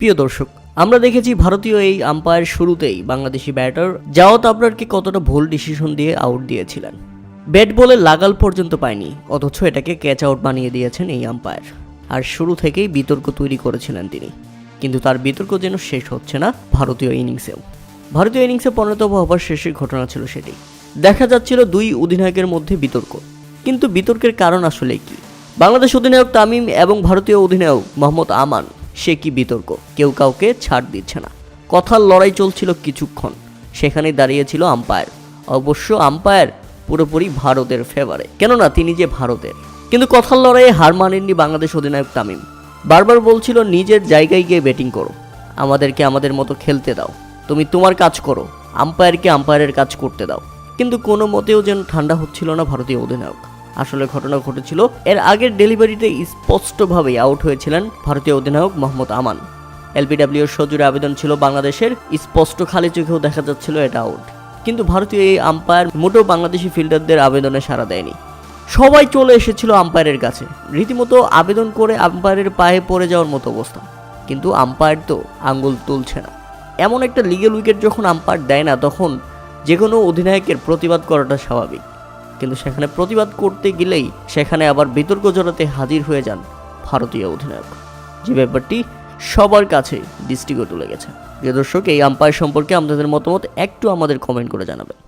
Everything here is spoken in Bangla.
প্রিয় দর্শক, আমরা দেখেছি ভারতীয় এই আম্পায়ার শুরুতেই বাংলাদেশি ব্যাটার জাওয়াত আবরারকে কতটা ভুল ডিসিশন দিয়ে আউট দিয়েছিলেন। ব্যাট বলে লাগাল পর্যন্ত পায়নি, অথচ এটাকে ক্যাচ আউট বানিয়ে দিয়েছেন এই আম্পায়ার আর শুরু থেকেই বিতর্ক তৈরি করেছিলেন তিনি, কিন্তু তার বিতর্ক যেন শেষ হচ্ছে না ভারতীয় ইনিংসেও ভারতীয় ইনিংসে পরিণত হবার শেষের ঘটনা ছিল সেটি। দেখা যাচ্ছিল দুই অধিনায়কের মধ্যে বিতর্ক, কিন্তু বিতর্কের কারণ আসলে কি? বাংলাদেশ অধিনায়ক তামিম এবং ভারতীয় অধিনায়ক মোহাম্মদ আমান সে কি বিতর্ক? কেউ কাউকে ছাড় দিচ্ছে না। কথার লড়াই চলছিল কিছুক্ষণ। সেখানে দাঁড়িয়েছিল আম্পায়ার। অবশ্য আম্পায়ার পুরোপুরি ভারতের ফেভারে কেননা তিনি যে ভারতের। কিন্তু কথার লড়াইয়ে হার মানেননি বাংলাদেশ অধিনায়ক তামিম। বারবার বলছিল, নিজের জায়গায় গিয়ে ব্যাটিং করো। আমাদেরকে আমাদের মতো খেলতে দাও। তুমি তোমার কাজ করো। আম্পায়ারকে আম্পায়ারের কাজ করতে দাও। কিন্তু কোনো মতেও যেন ঠান্ডা হচ্ছিল না ভারতীয় অধিনায়ক। আসলে ঘটনা ঘটেছিল। এর আগের ডেলিভারিতে স্পষ্টভাবেই আউট হয়েছিলেন ভারতীয় অধিনায়ক মোহাম্মদ আমান। এলবিডব্লিউর সজুরে আবেদন ছিল বাংলাদেশের, স্পষ্ট খালি চোখেও দেখা যাচ্ছিল এটা আউট। কিন্তু ভারতীয় এই আম্পায়ার মোটেও বাংলাদেশি ফিল্ডারদের আবেদনে সাড়া দেয়নি। সবাই চলে এসেছিল আম্পায়ারের কাছে। রীতিমতো আবেদন করে আম্পায়ারের পায়ে পড়ে যাওয়ার মতো অবস্থা। কিন্তু আম্পায়ার তো আঙ্গুল তুলছে না। এমন একটা লিগেল উইকেট যখন আম্পায়ার দেয় না, তখন যে কোনো অধিনায়কের প্রতিবাদ করাটা স্বাভাবিক। কিন্তু সেখানে প্রতিবাদ করতে গেলেই সেখানে আবার বিতর্ক জড়াতে হাজির হয়ে যান ভারতীয় অধিনায়ক। যে ব্যাপারটি সবার কাছে দৃষ্টিগত লেগেছে। প্রিয় দর্শক, এই আম্পায়ার সম্পর্কে আপনাদের মতামত একটু আমাদের কমেন্ট করে জানাবেন।